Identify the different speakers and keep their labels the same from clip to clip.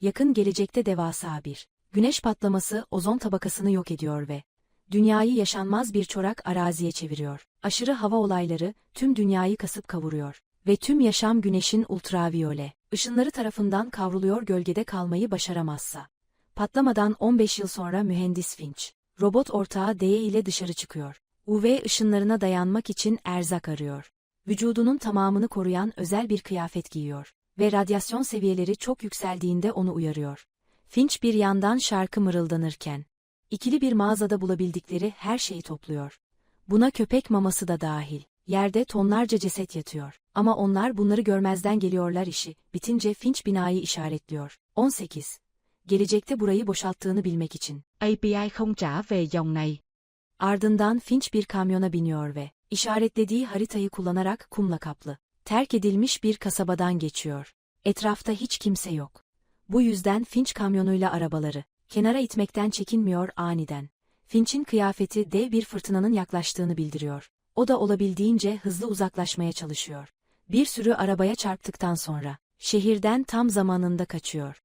Speaker 1: Yakın gelecekte devasa bir güneş patlaması ozon tabakasını yok ediyor ve dünyayı yaşanmaz bir çorak araziye çeviriyor. Aşırı hava olayları tüm dünyayı kasıp kavuruyor ve tüm yaşam güneşin ultraviyole ışınları tarafından kavruluyor gölgede kalmayı başaramazsa. Patlamadan 15 yıl sonra mühendis Finch, robot ortağı Deye ile dışarı çıkıyor. UV ışınlarına dayanmak için erzak arıyor. Vücudunun tamamını koruyan özel bir kıyafet giyiyor ve radyasyon seviyeleri çok yükseldiğinde onu uyarıyor. Finch bir yandan şarkı mırıldanırken, ikili bir mağazada bulabildikleri her şeyi topluyor. Buna köpek maması da dahil. Yerde tonlarca ceset yatıyor. Ama onlar bunları görmezden geliyorlar işi. Bitince Finch binayı işaretliyor. 18. Gelecekte burayı boşalttığını bilmek için.
Speaker 2: API không trả về dòng này.
Speaker 1: Ardından Finch bir kamyona biniyor ve işaretlediği haritayı kullanarak kumla kaplı, terk edilmiş bir kasabadan geçiyor. Etrafta hiç kimse yok. Bu yüzden Finch kamyonuyla arabaları kenara itmekten çekinmiyor aniden. Finch'in kıyafeti dev bir fırtınanın yaklaştığını bildiriyor. O da olabildiğince hızlı uzaklaşmaya çalışıyor. Bir sürü arabaya çarptıktan sonra şehirden tam zamanında kaçıyor.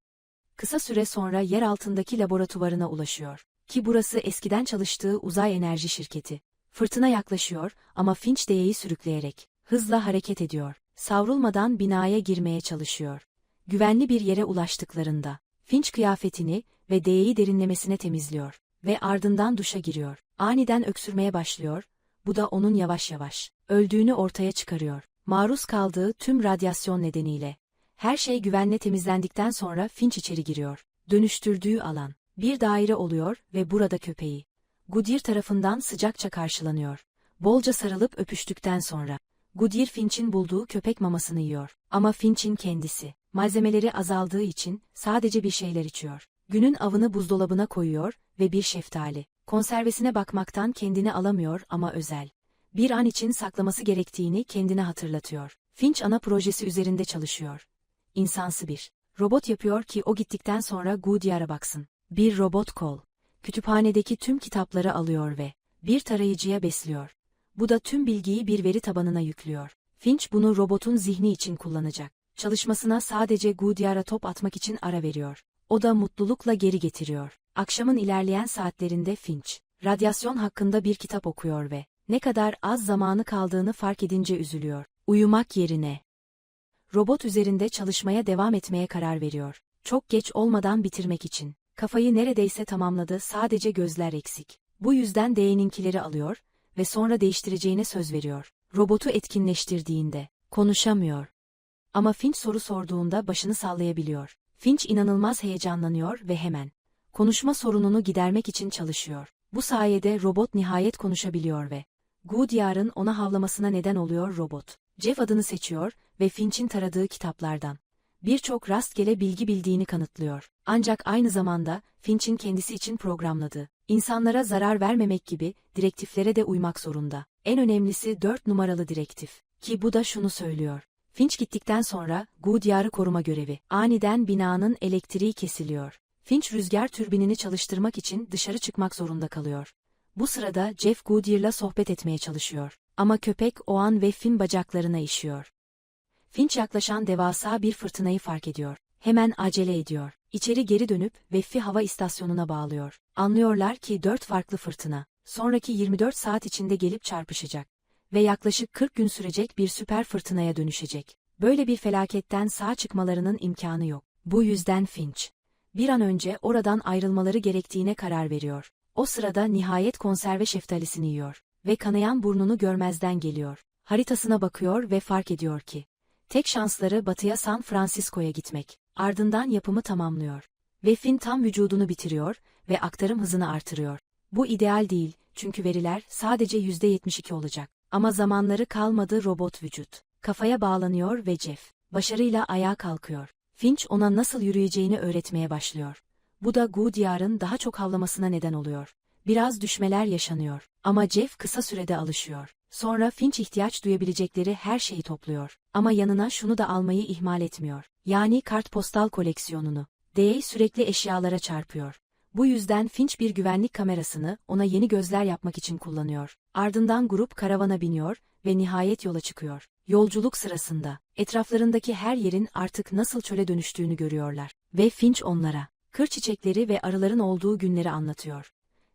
Speaker 1: Kısa süre sonra yer altındaki laboratuvarına ulaşıyor. Ki burası eskiden çalıştığı uzay enerji şirketi. Fırtına yaklaşıyor ama Finch Deye'yi sürükleyerek hızla hareket ediyor. Savrulmadan binaya girmeye çalışıyor. Güvenli bir yere ulaştıklarında Finch kıyafetini ve Deye'yi derinlemesine temizliyor ve ardından duşa giriyor. Aniden öksürmeye başlıyor. Bu da onun yavaş yavaş öldüğünü ortaya çıkarıyor. Maruz kaldığı tüm radyasyon nedeniyle. Her şey güvenle temizlendikten sonra Finch içeri giriyor. Dönüştürdüğü alan bir daire oluyor ve burada köpeği Goodyear tarafından sıcakça karşılanıyor. Bolca sarılıp öpüştükten sonra Goodyear Finch'in bulduğu köpek mamasını yiyor. Ama Finch'in kendisi malzemeleri azaldığı için sadece bir şeyler içiyor. Günün avını buzdolabına koyuyor ve bir şeftali konservesine bakmaktan kendini alamıyor ama özel. Bir an için saklaması gerektiğini kendine hatırlatıyor. Finch ana projesi üzerinde çalışıyor. İnsansı bir robot yapıyor ki o gittikten sonra Goodyear'a baksın. Bir robot kol. Kütüphanedeki tüm kitapları alıyor ve bir tarayıcıya besliyor. Bu da tüm bilgiyi bir veri tabanına yüklüyor. Finch bunu robotun zihni için kullanacak. Çalışmasına sadece Goodyear'a top atmak için ara veriyor. O da mutlulukla geri getiriyor. Akşamın ilerleyen saatlerinde Finch, radyasyon hakkında bir kitap okuyor ve ne kadar az zamanı kaldığını fark edince üzülüyor. Uyumak yerine robot üzerinde çalışmaya devam etmeye karar veriyor. Çok geç olmadan bitirmek için. Kafayı neredeyse tamamladı sadece gözler eksik. Bu yüzden D'ninkileri alıyor ve sonra değiştireceğine söz veriyor. Robotu etkinleştirdiğinde konuşamıyor. Ama Finch soru sorduğunda başını sallayabiliyor. Finch inanılmaz heyecanlanıyor ve hemen konuşma sorununu gidermek için çalışıyor. Bu sayede robot nihayet konuşabiliyor ve Goodyear'ın ona havlamasına neden oluyor robot. Jeff adını seçiyor ve Finch'in taradığı kitaplardan birçok rastgele bilgi bildiğini kanıtlıyor. Ancak aynı zamanda Finch'in kendisi için programladığı, insanlara zarar vermemek gibi direktiflere de uymak zorunda. En önemlisi 4 numaralı direktif. Ki bu da şunu söylüyor. Finch gittikten sonra Goodyear'ı koruma görevi. Aniden binanın elektriği kesiliyor. Finch rüzgar türbinini çalıştırmak için dışarı çıkmak zorunda kalıyor. Bu sırada Jeff Goodyear'la sohbet etmeye çalışıyor. Ama köpek o an ve Finn bacaklarına işiyor. Finch yaklaşan devasa bir fırtınayı fark ediyor. Hemen acele ediyor. İçeri geri dönüp Veffi hava istasyonuna bağlıyor. Anlıyorlar ki dört farklı fırtına, sonraki 24 saat içinde gelip çarpışacak ve yaklaşık 40 gün sürecek bir süper fırtınaya dönüşecek. Böyle bir felaketten sağ çıkmalarının imkanı yok. Bu yüzden Finch, bir an önce oradan ayrılmaları gerektiğine karar veriyor. O sırada nihayet konserve şeftalisini yiyor ve kanayan burnunu görmezden geliyor. Haritasına bakıyor ve fark ediyor ki, tek şansları batıya San Francisco'ya gitmek. Ardından yapımı tamamlıyor. Ve Finn tam vücudunu bitiriyor ve aktarım hızını artırıyor. Bu ideal değil, çünkü veriler sadece %72 olacak. Ama zamanları kalmadı robot vücut. Kafaya bağlanıyor ve Jeff, başarıyla ayağa kalkıyor. Finch ona nasıl yürüyeceğini öğretmeye başlıyor. Bu da Goodyear'ın daha çok havlamasına neden oluyor. Biraz düşmeler yaşanıyor. Ama Jeff kısa sürede alışıyor. Sonra Finch ihtiyaç duyabilecekleri her şeyi topluyor. Ama yanına şunu da almayı ihmal etmiyor. Yani kartpostal koleksiyonunu. Day sürekli eşyalara çarpıyor. Bu yüzden Finch bir güvenlik kamerasını ona yeni gözler yapmak için kullanıyor. Ardından grup karavana biniyor ve nihayet yola çıkıyor. Yolculuk sırasında, etraflarındaki her yerin artık nasıl çöle dönüştüğünü görüyorlar. Ve Finch onlara, kır çiçekleri ve arıların olduğu günleri anlatıyor.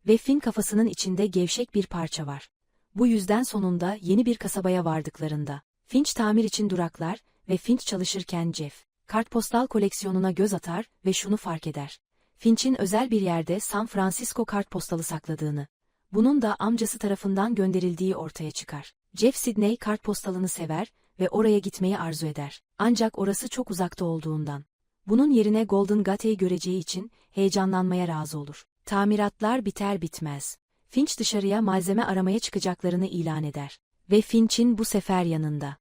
Speaker 1: Ve Finn kafasının içinde gevşek bir parça var. Bu yüzden sonunda yeni bir kasabaya vardıklarında, Finch tamir için duraklar ve Finch çalışırken Jeff, kartpostal koleksiyonuna göz atar ve şunu fark eder. Finch'in özel bir yerde San Francisco kartpostalı sakladığını, bunun da amcası tarafından gönderildiği ortaya çıkar. Jeff Sidney kartpostalını sever ve oraya gitmeyi arzu eder. Ancak orası çok uzakta olduğundan. Bunun yerine Golden Gate'yi göreceği için heyecanlanmaya razı olur. Tamiratlar biter bitmez. Finch dışarıya malzeme aramaya çıkacaklarını ilan eder. Ve Finch'in bu sefer yanında.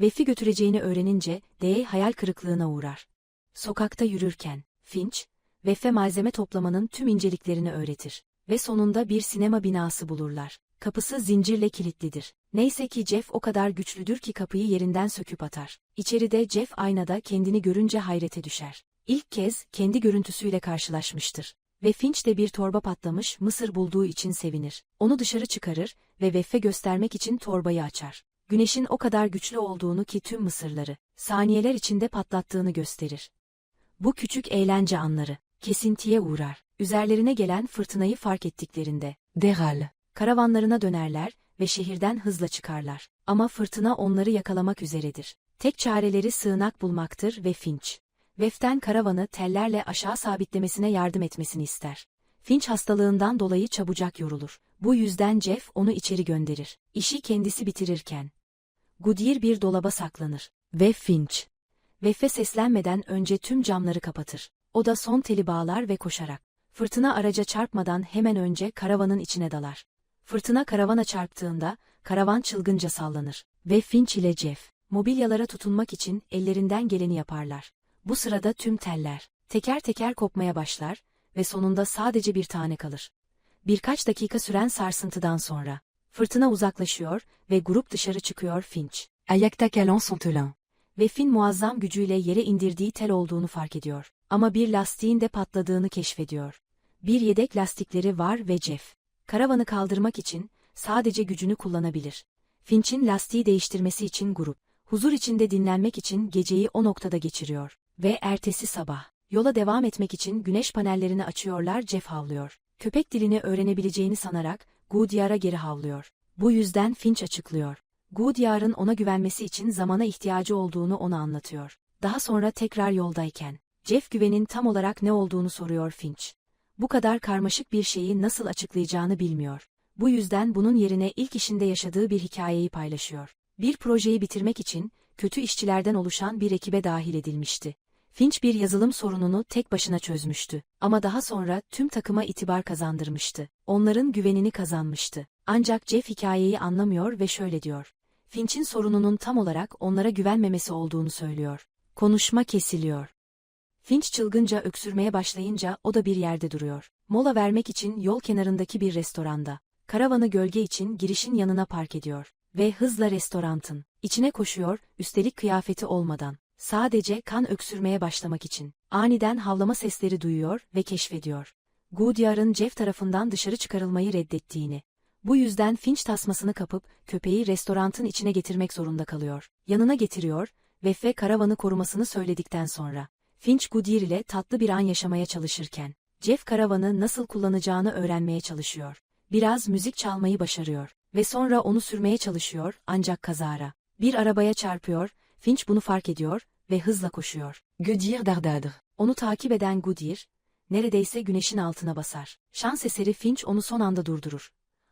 Speaker 1: Vef'i götüreceğini öğrenince Day hayal kırıklığına uğrar. Sokakta yürürken, Finch, Vef'e malzeme toplamanın tüm inceliklerini öğretir. Ve sonunda bir sinema binası bulurlar. Kapısı zincirle kilitlidir. Neyse ki Jeff o kadar güçlüdür ki kapıyı yerinden söküp atar. İçeride Jeff aynada kendini görünce hayrete düşer. İlk kez kendi görüntüsüyle karşılaşmıştır. Ve Finch de bir torba patlamış mısır bulduğu için sevinir. Onu dışarı çıkarır ve Veff'e göstermek için torbayı açar. Güneşin o kadar güçlü olduğunu ki tüm mısırları, saniyeler içinde patlattığını gösterir. Bu küçük eğlence anları, kesintiye uğrar. Üzerlerine gelen fırtınayı fark ettiklerinde,
Speaker 2: Déral.
Speaker 1: karavanlarına dönerler ve şehirden hızla çıkarlar. Ama fırtına onları yakalamak üzeredir. Tek çareleri sığınak bulmaktır ve Finch. Vef'ten karavanı tellerle aşağı sabitlemesine yardım etmesini ister. Finch hastalığından dolayı çabucak yorulur. Bu yüzden Jeff onu içeri gönderir. İşi kendisi bitirirken. Goodyear bir dolaba saklanır. Ve Finch. Vef'e seslenmeden önce tüm camları kapatır. O da son teli bağlar ve koşarak. Fırtına araca çarpmadan hemen önce karavanın içine dalar. Fırtına karavana çarptığında, karavan çılgınca sallanır. Ve Finch ile Jeff, mobilyalara tutunmak için ellerinden geleni yaparlar. Bu sırada tüm teller, teker teker kopmaya başlar ve sonunda sadece bir tane kalır. Birkaç dakika süren sarsıntıdan sonra, fırtına uzaklaşıyor ve grup dışarı çıkıyor Finch.
Speaker 2: Ayakta kalan son telin.
Speaker 1: Ve Finn muazzam gücüyle yere indirdiği tel olduğunu fark ediyor. Ama bir lastiğin de patladığını keşfediyor. Bir yedek lastikleri var ve Jeff, karavanı kaldırmak için sadece gücünü kullanabilir. Finch'in lastiği değiştirmesi için grup, huzur içinde dinlenmek için geceyi o noktada geçiriyor. Ve ertesi sabah, yola devam etmek için güneş panellerini açıyorlar Jeff havlıyor. Köpek dilini öğrenebileceğini sanarak Goodyear'a geri havlıyor. Bu yüzden Finch açıklıyor. Goodyear'ın ona güvenmesi için zamana ihtiyacı olduğunu ona anlatıyor. Daha sonra tekrar yoldayken, Jeff güvenin tam olarak ne olduğunu soruyor Finch. Bu kadar karmaşık bir şeyi nasıl açıklayacağını bilmiyor. Bu yüzden bunun yerine ilk işinde yaşadığı bir hikayeyi paylaşıyor. Bir projeyi bitirmek için, kötü işçilerden oluşan bir ekibe dahil edilmişti. Finch bir yazılım sorununu tek başına çözmüştü. Ama daha sonra tüm takıma itibar kazandırmıştı. Onların güvenini kazanmıştı. Ancak Jeff hikayeyi anlamıyor ve şöyle diyor. Finch'in sorununun tam olarak onlara güvenmemesi olduğunu söylüyor. Konuşma kesiliyor. Finch çılgınca öksürmeye başlayınca o da bir yerde duruyor. Mola vermek için yol kenarındaki bir restoranda. Karavanı gölge için girişin yanına park ediyor. Ve hızla restorantın içine koşuyor, üstelik kıyafeti olmadan. Sadece kan öksürmeye başlamak için. Aniden havlama sesleri duyuyor ve keşfediyor. Goodyear'ın Jeff tarafından dışarı çıkarılmayı reddettiğini. Bu yüzden Finch tasmasını kapıp köpeği restorantın içine getirmek zorunda kalıyor. Yanına getiriyor ve Fe karavanı korumasını söyledikten sonra. Finch Goodyear ile tatlı bir an yaşamaya çalışırken, Jeff karavanı nasıl kullanacağını öğrenmeye çalışıyor. Biraz müzik çalmayı başarıyor ve sonra onu sürmeye çalışıyor ancak kazara. Bir arabaya çarpıyor, Finch bunu fark ediyor ve hızla koşuyor.
Speaker 2: Goodyear d'Ardadre.
Speaker 1: Onu takip eden Goodyear, neredeyse güneşin altına basar. Şans eseri Finch onu son anda durdurur.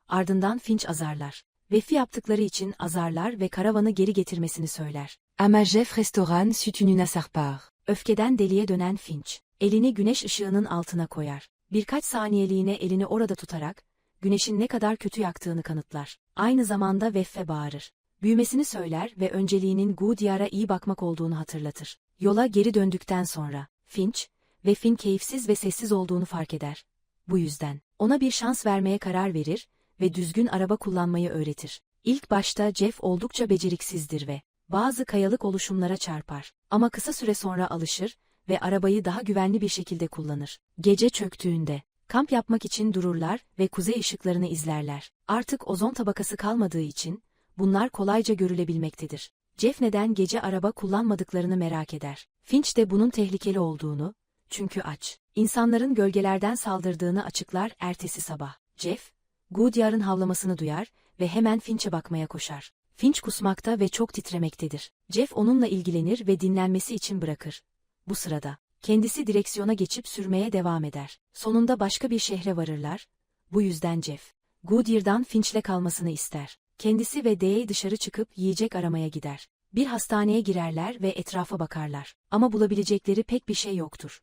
Speaker 1: Ardından Finch azarlar. Vefi yaptıkları için azarlar ve karavanı geri getirmesini söyler.
Speaker 2: Ama Jeff Restaurant sut une part.
Speaker 1: Öfkeden deliye dönen Finch, elini güneş ışığının altına koyar. Birkaç saniyeliğine elini orada tutarak, güneşin ne kadar kötü yaktığını kanıtlar. Aynı zamanda Veffe bağırır. Büyümesini söyler ve önceliğinin Goodyear'a iyi bakmak olduğunu hatırlatır. Yola geri döndükten sonra, Finch, Veff'in keyifsiz ve sessiz olduğunu fark eder. Bu yüzden, ona bir şans vermeye karar verir ve düzgün araba kullanmayı öğretir. İlk başta Jeff oldukça beceriksizdir ve bazı kayalık oluşumlara çarpar. Ama kısa süre sonra alışır ve arabayı daha güvenli bir şekilde kullanır. Gece çöktüğünde, kamp yapmak için dururlar ve kuzey ışıklarını izlerler. Artık ozon tabakası kalmadığı için, Bunlar kolayca görülebilmektedir. Jeff neden gece araba kullanmadıklarını merak eder. Finch de bunun tehlikeli olduğunu, çünkü aç. İnsanların gölgelerden saldırdığını açıklar ertesi sabah. Jeff, Goodyard'ın havlamasını duyar ve hemen Finch'e bakmaya koşar. Finch kusmakta ve çok titremektedir. Jeff onunla ilgilenir ve dinlenmesi için bırakır. Bu sırada, kendisi direksiyona geçip sürmeye devam eder. Sonunda başka bir şehre varırlar. Bu yüzden Jeff, Goodyear'dan Finch'le kalmasını ister. Kendisi ve Dave dışarı çıkıp yiyecek aramaya gider. Bir hastaneye girerler ve etrafa bakarlar. Ama bulabilecekleri pek bir şey yoktur.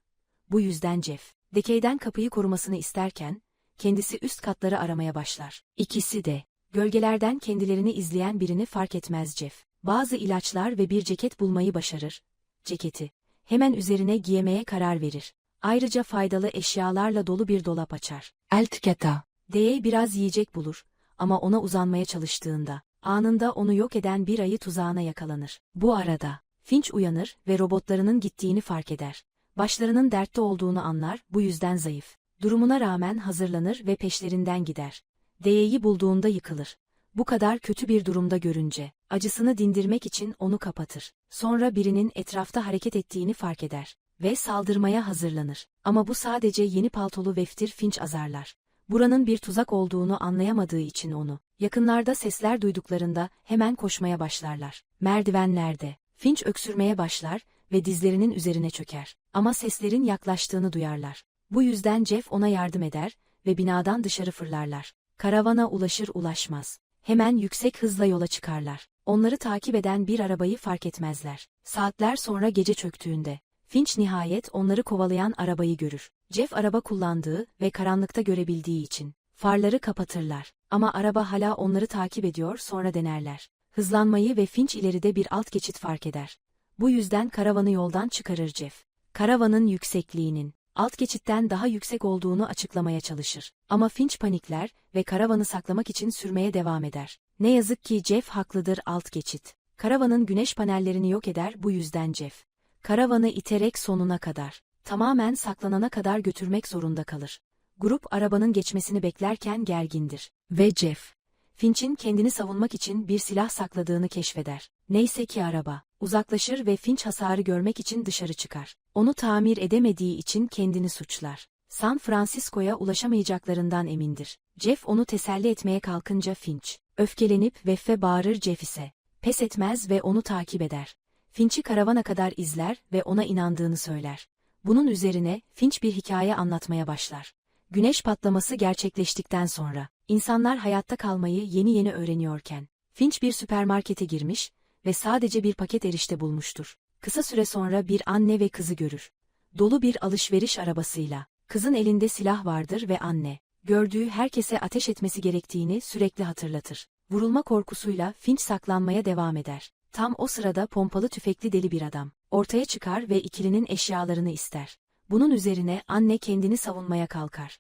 Speaker 1: Bu yüzden Jeff, Dekey'den kapıyı korumasını isterken, kendisi üst katları aramaya başlar. İkisi de, gölgelerden kendilerini izleyen birini fark etmez Jeff. Bazı ilaçlar ve bir ceket bulmayı başarır. Ceketi, hemen üzerine giymeye karar verir. Ayrıca faydalı eşyalarla dolu bir dolap açar.
Speaker 2: Alt kata.
Speaker 1: D'ye biraz yiyecek bulur ama ona uzanmaya çalıştığında, anında onu yok eden bir ayı tuzağına yakalanır. Bu arada, Finch uyanır ve robotlarının gittiğini fark eder. Başlarının dertte olduğunu anlar, bu yüzden zayıf. Durumuna rağmen hazırlanır ve peşlerinden gider. D'yi bulduğunda yıkılır. Bu kadar kötü bir durumda görünce, acısını dindirmek için onu kapatır. Sonra birinin etrafta hareket ettiğini fark eder ve saldırmaya hazırlanır. Ama bu sadece yeni paltolu veftir Finch azarlar. Buranın bir tuzak olduğunu anlayamadığı için onu, yakınlarda sesler duyduklarında hemen koşmaya başlarlar. Merdivenlerde, Finch öksürmeye başlar ve dizlerinin üzerine çöker. Ama seslerin yaklaştığını duyarlar. Bu yüzden Jeff ona yardım eder ve binadan dışarı fırlarlar. Karavana ulaşır ulaşmaz. Hemen yüksek hızla yola çıkarlar. Onları takip eden bir arabayı fark etmezler. Saatler sonra gece çöktüğünde, Finch nihayet onları kovalayan arabayı görür. Jeff araba kullandığı ve karanlıkta görebildiği için farları kapatırlar. Ama araba hala onları takip ediyor sonra denerler. Hızlanmayı ve Finch ileride bir alt geçit fark eder. Bu yüzden karavanı yoldan çıkarır Jeff. Karavanın yüksekliğinin alt geçitten daha yüksek olduğunu açıklamaya çalışır. Ama Finch panikler ve karavanı saklamak için sürmeye devam eder. Ne yazık ki Jeff haklıdır alt geçit. Karavanın güneş panellerini yok eder bu yüzden Jeff. Karavanı iterek sonuna kadar, tamamen saklanana kadar götürmek zorunda kalır. Grup arabanın geçmesini beklerken gergindir. Ve Jeff, Finch'in kendini savunmak için bir silah sakladığını keşfeder. Neyse ki araba, uzaklaşır ve Finch hasarı görmek için dışarı çıkar. Onu tamir edemediği için kendini suçlar. San Francisco'ya ulaşamayacaklarından emindir. Jeff onu teselli etmeye kalkınca Finch, öfkelenip veffe bağırır Jeff ise, pes etmez ve onu takip eder. Finch'i karavana kadar izler ve ona inandığını söyler. Bunun üzerine Finch bir hikaye anlatmaya başlar. Güneş patlaması gerçekleştikten sonra, insanlar hayatta kalmayı yeni yeni öğreniyorken, Finch bir süpermarkete girmiş ve sadece bir paket erişte bulmuştur. Kısa süre sonra bir anne ve kızı görür. Dolu bir alışveriş arabasıyla, kızın elinde silah vardır ve anne, gördüğü herkese ateş etmesi gerektiğini sürekli hatırlatır. Vurulma korkusuyla Finch saklanmaya devam eder. Tam o sırada pompalı tüfekli deli bir adam, ortaya çıkar ve ikilinin eşyalarını ister. Bunun üzerine anne kendini savunmaya kalkar.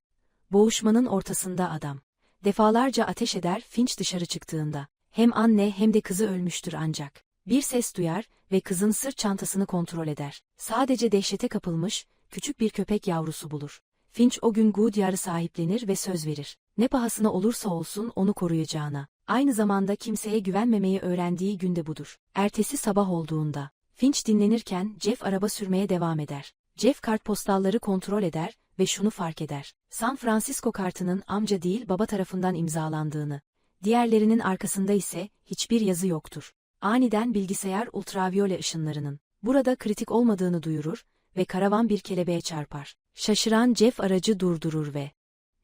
Speaker 1: Boğuşmanın ortasında adam. Defalarca ateş eder Finch dışarı çıktığında. Hem anne hem de kızı ölmüştür ancak. Bir ses duyar ve kızın sırt çantasını kontrol eder. Sadece dehşete kapılmış, küçük bir köpek yavrusu bulur. Finch o gün Goodyard'ı sahiplenir ve söz verir. Ne pahasına olursa olsun onu koruyacağına. Aynı zamanda kimseye güvenmemeyi öğrendiği günde budur. Ertesi sabah olduğunda, Finch dinlenirken Jeff araba sürmeye devam eder. Jeff kartpostalları kontrol eder ve şunu fark eder. San Francisco kartının amca değil baba tarafından imzalandığını. Diğerlerinin arkasında ise hiçbir yazı yoktur. Aniden bilgisayar ultraviyole ışınlarının burada kritik olmadığını duyurur ve karavan bir kelebeğe çarpar. Şaşıran Jeff aracı durdurur ve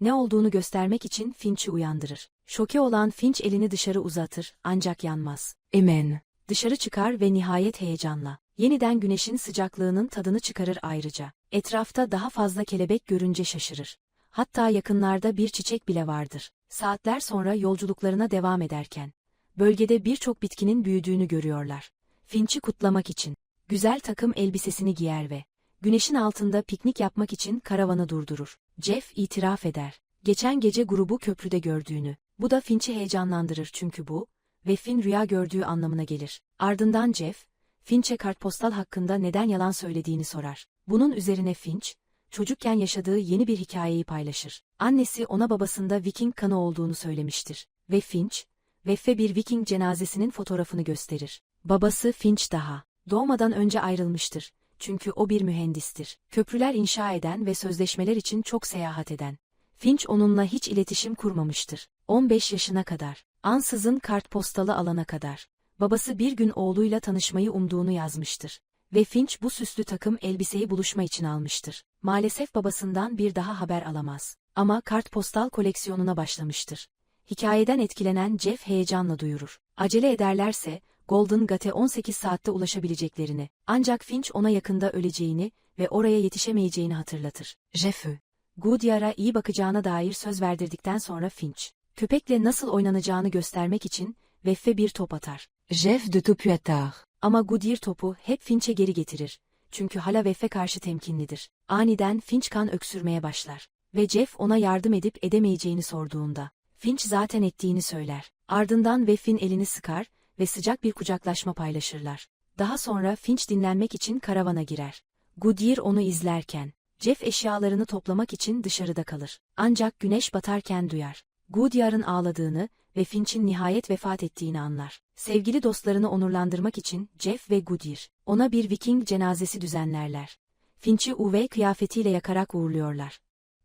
Speaker 1: ne olduğunu göstermek için Finch'i uyandırır. Şoke olan Finch elini dışarı uzatır ancak yanmaz.
Speaker 2: Amen.
Speaker 1: Dışarı çıkar ve nihayet heyecanla. Yeniden güneşin sıcaklığının tadını çıkarır ayrıca. Etrafta daha fazla kelebek görünce şaşırır. Hatta yakınlarda bir çiçek bile vardır. Saatler sonra yolculuklarına devam ederken, bölgede birçok bitkinin büyüdüğünü görüyorlar. Finch'i kutlamak için, güzel takım elbisesini giyer ve, güneşin altında piknik yapmak için karavanı durdurur. Jeff itiraf eder. Geçen gece grubu köprüde gördüğünü. Bu da Finch'i heyecanlandırır çünkü bu, ve Finn rüya gördüğü anlamına gelir. Ardından Jeff, Finch'e kartpostal hakkında neden yalan söylediğini sorar. Bunun üzerine Finch, çocukken yaşadığı yeni bir hikayeyi paylaşır. Annesi ona babasında Viking kanı olduğunu söylemiştir. Ve Finch, Veffe bir Viking cenazesinin fotoğrafını gösterir. Babası Finch daha doğmadan önce ayrılmıştır. Çünkü o bir mühendistir. Köprüler inşa eden ve sözleşmeler için çok seyahat eden. Finch onunla hiç iletişim kurmamıştır. 15 yaşına kadar, ansızın kartpostalı alana kadar. Babası bir gün oğluyla tanışmayı umduğunu yazmıştır. Ve Finch bu süslü takım elbiseyi buluşma için almıştır. Maalesef babasından bir daha haber alamaz. Ama kartpostal koleksiyonuna başlamıştır. Hikayeden etkilenen Jeff heyecanla duyurur. Acele ederlerse, Golden Gate 18 saatte ulaşabileceklerini, ancak Finch ona yakında öleceğini ve oraya yetişemeyeceğini hatırlatır.
Speaker 2: Jeffe.
Speaker 1: Goodyard'a iyi bakacağına dair söz verdirdikten sonra Finch, köpekle nasıl oynanacağını göstermek için Veffe bir top atar.
Speaker 2: Jeff de Topuatar.
Speaker 1: Ama Goodyear topu hep Finch'e geri getirir. Çünkü hala Veffe karşı temkinlidir. Aniden Finch kan öksürmeye başlar. Ve Jeff ona yardım edip edemeyeceğini sorduğunda, Finch zaten ettiğini söyler. Ardından Veff'in elini sıkar ve sıcak bir kucaklaşma paylaşırlar. Daha sonra Finch dinlenmek için karavana girer. Goodyear onu izlerken, Jeff eşyalarını toplamak için dışarıda kalır. Ancak güneş batarken duyar. Goodyear'ın ağladığını ve Finch'in nihayet vefat ettiğini anlar. Sevgili dostlarını onurlandırmak için Jeff ve Goodyear, ona bir Viking cenazesi düzenlerler. Finch'i UV kıyafetiyle yakarak uğurluyorlar.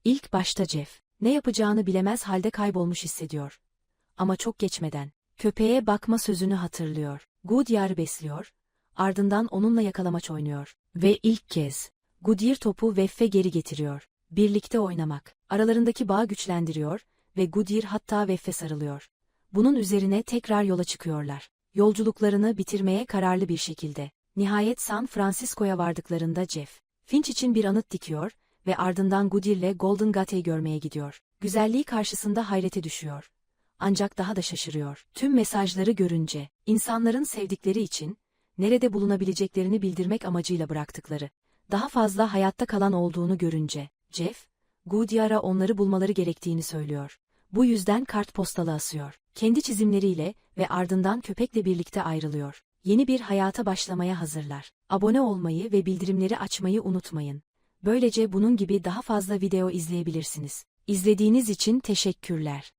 Speaker 1: İlk başta Jeff, ne yapacağını bilemez halde kaybolmuş hissediyor. Ama çok geçmeden, köpeğe bakma sözünü hatırlıyor. Goodyear'ı besliyor, ardından onunla yakalamaç oynuyor. Ve ilk kez, Goodyear topu Veffe geri getiriyor. Birlikte oynamak, aralarındaki bağı güçlendiriyor ve Goodyear hatta Veffe sarılıyor. Bunun üzerine tekrar yola çıkıyorlar. Yolculuklarını bitirmeye kararlı bir şekilde. Nihayet San Francisco'ya vardıklarında Jeff, Finch için bir anıt dikiyor ve ardından Goodyear'le Golden Gate'yi görmeye gidiyor. Güzelliği karşısında hayrete düşüyor. Ancak daha da şaşırıyor. Tüm mesajları görünce, insanların sevdikleri için, nerede bulunabileceklerini bildirmek amacıyla bıraktıkları, daha fazla hayatta kalan olduğunu görünce, Jeff, Goodyear'a onları bulmaları gerektiğini söylüyor. Bu yüzden kartpostalı asıyor. Kendi çizimleriyle ve ardından köpekle birlikte ayrılıyor. Yeni bir hayata başlamaya hazırlar. Abone olmayı ve bildirimleri açmayı unutmayın. Böylece bunun gibi daha fazla video izleyebilirsiniz. İzlediğiniz için teşekkürler.